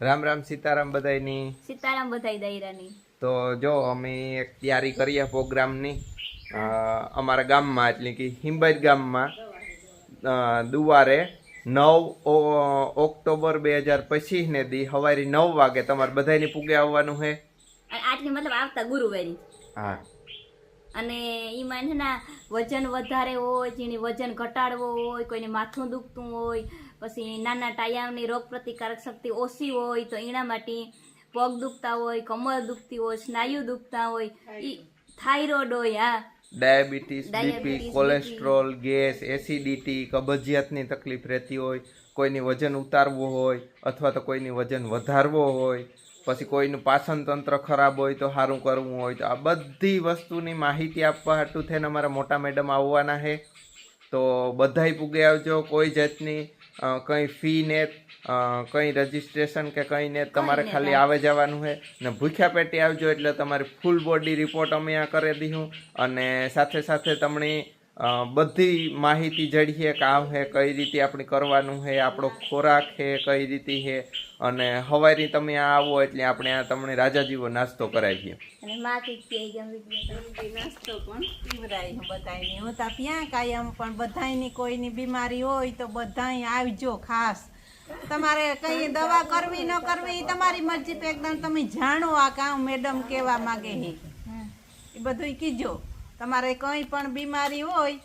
રામ રામ સીતારામ બધાયની. સીતારામ બધાય દાયરાની. તો જો અમે એક તૈયારી કરીએ પ્રોગ્રામની અમારા ગામમાં એટલે કે હિંબાઈ ગામમાં દુવારે નવ ઓક્ટોબર બે હજાર પચીસ ને દી સવારે નવ વાગે તમારે બધાની પૂગે આવવાનું છે આટલી મતલબ આવતા ગુરુવારી. હા. અને એમાં છે ને વજન વધારે હોય જેની વજન ઘટાડવો હોય કોઈને માથું દુખતું હોય પછી નાના ટાયાની રોગ પ્રતિકારક શક્તિ ઓછી હોય તો એના માટે પગ દુખતા હોય કમર દુખતી હોય સ્નાયુ દુખતા હોય એ થાઇરોઇડ હોય હા. Diabetes BP cholesterol gas acidity કબજિયાતની તકલીફ રહેતી હોય કોઈની વજન ઉતારવું હોય અથવા તો કોઈની વજન વધારવો હોય પછી કોઈનું પાચન તંત્ર ખરાબ હોય તો સારું કરવું હોય તો આ બધી વસ્તુની માહિતી આપવા હાટું થઈને અમારા મોટા મેડમ આવવાના છે. તો બધાય પૂગે આવજો કોઈ જાતની કંઈ ફી ને કંઈ રજિસ્ટ્રેશન કે કંઈ ને તમારે ખાલી આવે જવાનું છે. ને ભૂખ્યા પેટી આવજો એટલે તમારી ફૂલ બોડી રિપોર્ટ અમે આ કરી દીધું અને સાથે સાથે તમને બધી માહિતી જડીએ કે આમ હે કઈ રીતે આપણે કરવાનું છે આપણો ખોરાક છે કઈ રીતે છે અને હવારી તમે આ આવો એટલે આપણે આ તમને રાજાજીવો નાસ્તો કરાવીએ અને માથી કે નાસ્તો પણ પીવરાય બધાયને. હું તા પ્યાં કાયમ પણ બધાયની કોઈની બીમારી હોય તો બધાય આવજો ખાસ. તમારે કઈ દવા કરવી ન કરવી તમારી મરજી પે એકદમ તમે જાણો આ કામ મેડમ કેવા માગે હે. એ બધું કીજો. તમારે કંઈ પણ બીમારી હોય,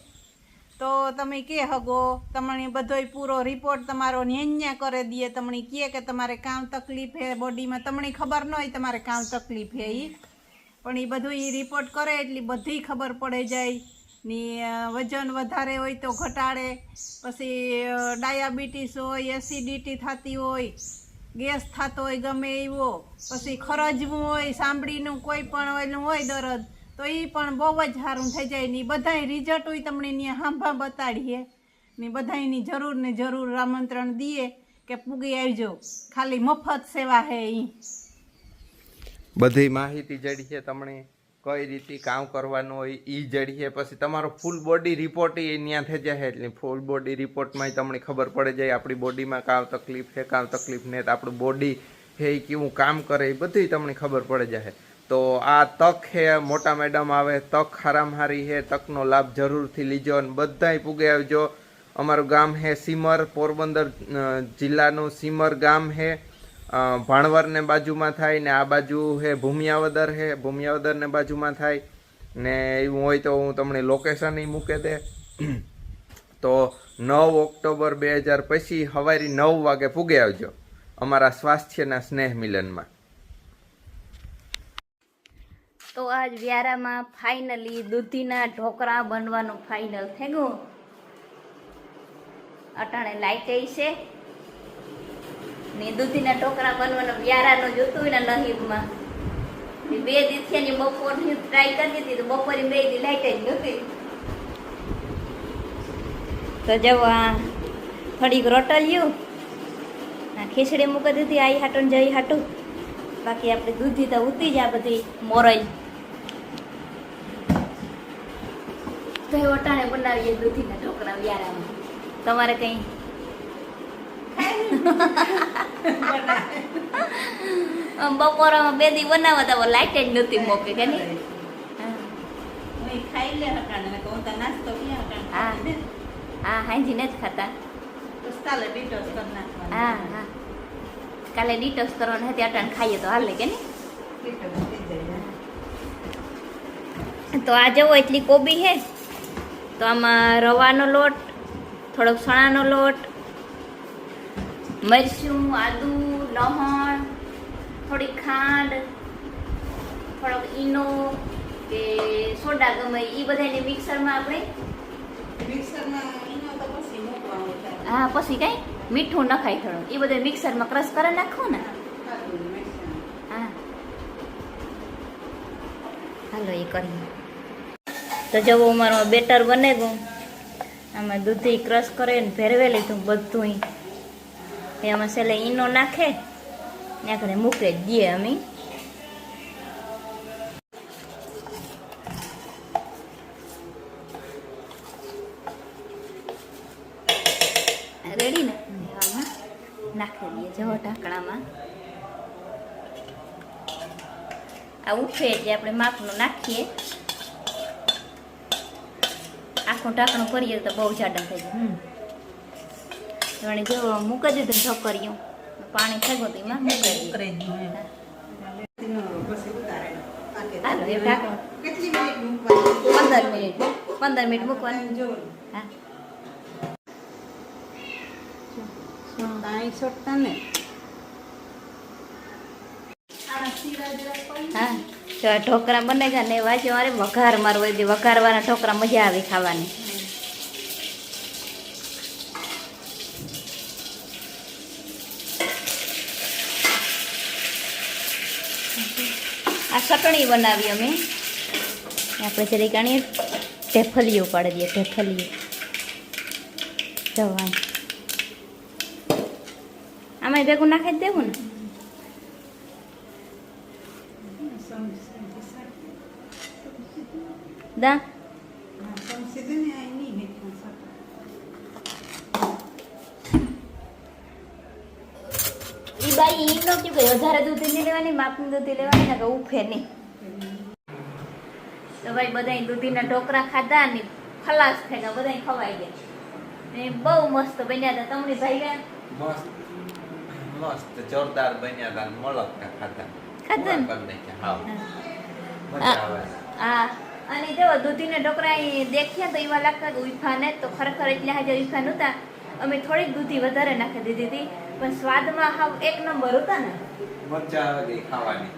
તો તમે કે હગો, તમને બધોય પૂરો રિપોર્ટ તમારો ન્યાન્યા કરી દઈએ તમને કહે કે તમારે કામ તકલીફ હે બોડીમાં તમને ખબર ન હોય તમારે કામ તકલીફ હે એ પણ એ બધું એ રિપોર્ટ કરે એટલી બધી ખબર પડે જાય, ની વજન વધારે હોય તો ઘટાડે, પછી ડાયાબિટીસ હોય એસિડિટી થતી હોય, ગેસ થતો હોય ગમે એવો, પછી ખરજવું હોય, સાંભળીનું કોઈ પણ ઓલું હોય દરદ તો એ પણ બહુ જ સારું થઈ જાય ને બધાય રિઝલ્ટ હોય તમને ત્યાં હાંભા બતાડીએ. ને બધાની જરૂર ને જરૂર આમંત્રણ દઈએ કે પૂગી આવજો. ખાલી મફત સેવા હે એ બધી માહિતી જડીએ તમને. કઈ રીતે કામ કરવાનું હોય એ જડીએ પછી તમારો ફૂલ બોડી રિપોર્ટ એ ત્યાં થઈ જાય એટલે ફૂલ બોડી રિપોર્ટમાં તમને ખબર પડે જાય આપણી બોડીમાં કાં તકલીફ છે કાં તકલીફ ને આપણું બોડી છે એ કેવું કામ કરે એ બધી તમને ખબર પડે જાય. તો આ તક છે મોટા મેડમ આવે, તક હારામહારી હે છે તકનો લાભ જરૂરથી લીજો અને બધાય પૂગે આવજો. અમારું ગામ છે સીમર, પોરબંદર જિલ્લાનું સીમર ગામ છે ભાણવરને બાજુમાં થાય ને આ બાજુ હે ભૂમિયાવદર હે, ભૂમિયાવદરને બાજુમાં થાય ને એવું હોય તો હું તમને લોકેશન મૂકે દે. તો નવ ઓક્ટોબર બે હજાર પછી સવારે નવ વાગે પૂગે આવજો. અમારા સ્વાસ્થ્યના સ્નેહ મિલનમાં. તો આજ વ્યારામાં ફાઇનલી દૂધીના ઢોકળા બનવાનું ફાઇનલ થઈ ગયું? અટાણે લાઈટ છે. ને દૂધીના ઢોકળા બનવાનું વ્યારાનું જોતું હોય ને નહીબમાં. બે દિવસની બપોરની ટ્રાય કરી હતી તો બપોરે બે દી લાઈટ જ નહોતી તો જવો આ થોડીક રોટલ્યું આ ખીચડી મૂકી દીધી આઈ હાટું ને જઈ હાટું. બાકી આપણે દૂધી તો ઉતી જ આ બધી મોરઈ તો એ બનાવીએ દૂધીના ઢોકળા વ્યારામાં. તમારે કંઈ? બપોરામાં બે દી બનાવવા તો લાઈટ જ નથી મોકે કે નહીં? હા. હું ખાઈ લે હટાણે કહું તો નાસ્તો હા. હટાણે હા. હાંજી નથી ખાતા. બસ ડીટોસ કરી નાખવાનું. હા હા. કાલે ડિટોક્સ કરવાનું હતી અટાણે ખાઈએ તો હાલે કે નહીં? ડીટોસ તો આ જવો એટલી કોબી છે તો આમાં રવાનો લોટ થોડોક ચણાનો લોટ મરચું આદુ લહણ થોડી ખાંડ થોડોક ઈનો કે સોડા ગમે એ બધાને મિક્સરમાં આપણે મિક્સરમાં હા પછી કાંઈ? મીઠું નખાય થોડું એ બધું મિક્સરમાં ક્રશ કરી નાખો ને? હા હાલો એ કરીએ. તો જવો અમારું બેટર બને ગયું, આમાં દૂધી ક્રશ કરે કરીને ભેરવે લીધું બધું આમાં છેલ્લે ઈનો નાખે ત્યાં ઘરે મૂકે દઈએ અમે. રેડી ને? આમાં નાખી દઈએ જવો ઢાંકણામાં. આ ઉઠે એટલે આપણે માપનું નાખીએ. આખું ઢાંકણું કરીએ તો બહુ જાડા થઈ જાય. જો મૂકી દીધું ઢોકરિયું પાણી થયું તો એમાં? પંદર મિનિટ પંદર મિનિટ મૂકવાની. જો. હા. હા. આ ઢોકળા બને ગયા ને વાંચો મારે વઘાર મારવો એ વઘારવાના ઢોકળા મજા આવે ખાવાની. આ ચટણી બનાવી અમે. આપણે જરી કાણી ઢેફલીઓ પાડી દઈએ, ઢેફલીઓ. જવાન. આમાં ભેગું નાખી જ દેવું ને? દા નહીં મીઠું સટે. ઈ બાઈ ઈ નો કે વધારે દૂધી નહીં લેવાની માપની દૂધી લેવાની ને કે ઉફે નહીં. તો ભાઈ બધા દૂધીના ઢોકરા ખાધા ને ખલાસ થઈ ગયા બધા ખવાઈ ગયા. ને બહુ મસ્ત બન્યા હતા તમને ભાઈ ગયા? મસ્ત. મસ્ત જોરદાર બન્યા હતા ખાધા. હા. અને જો દૂધીને ડોકરા દેખ્યા તો એવા લાગતા કે ઉઈફા ને તો ખરેખર એટલે હાજર ઉઈફા નહોતા. અમે થોડીક દૂધી વધારે નાખી દીધી હતી પણ સ્વાદમાં હાવ એક નંબર હતા ને. મજા આવે ખાવાની.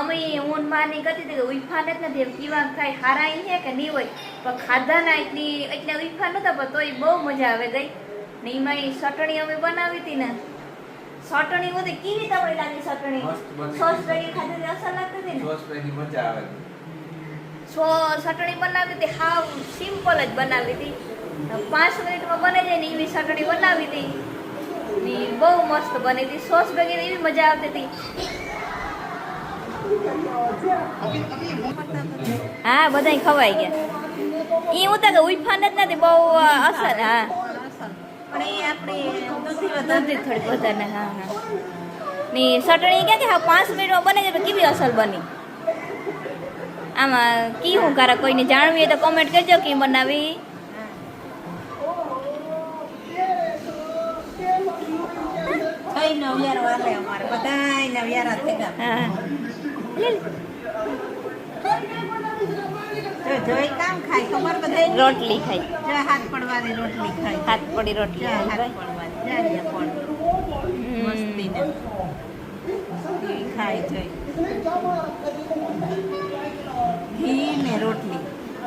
અમે ઊન માની કરતી હતી કે ઉઈફાને જ નથી પીવા કાંઈ હારા છે કે નહીં હોય. પણ ખાધા ના એટલી એટલે ઉઈફા નહોતા પણ તોય બહુ મજા આવે ગઈ. ને એમાં એ ચટણી અમે બનાવી હતી ને. ચટણી બધી કેવી તમારી લાગી ચટણી. સોસ ભેગી ખાધી અસર લાગતી હતી ને? સોસ ભેગી મજા આવે ચટણી બનાવી હતી. હાવ સિમ્પલ જ બનાવી હતી. પાંચ મિનિટમાં બને જાય ને એવી ચટણી બનાવી હતી. ને બહુ મસ્ત બની હતી. સોસ ભેગી એવી મજા આવતી હતી. હા બધાય ખવાઈ ગયા. એ હું તો ઉફાન જ નથી બહુ અસર હા. થોડી વધારે. હા હા. ની ચટણી ક્યાં કે હા પાંચ મિનિટમાં બને છે કેવી અસર બની? આમાં કી હું કરે કોઈને જાણવી તો કોમેન્ટ કરજો કે બનાવી. જોઈ ખાય રોટલી ખાઈ. હાથ પડવાની રોટલી ખાય હાથ પડી રોટલી ખાય હાથ પડવાની જા જા પડ મસ્તી ને ઈ ખાય જોઈ ઘી ને રોટલી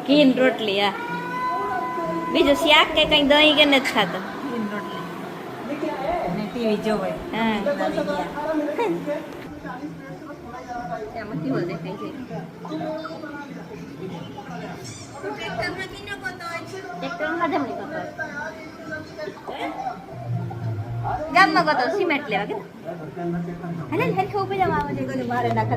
ઘી ને રોટલી હા. બીજું શાક કે કઈ દહીં કે નથી ખાતો. ગામમાં કતો સિમેન્ટ લેવા કે? હાલે જવા આવે છે મારે નાખા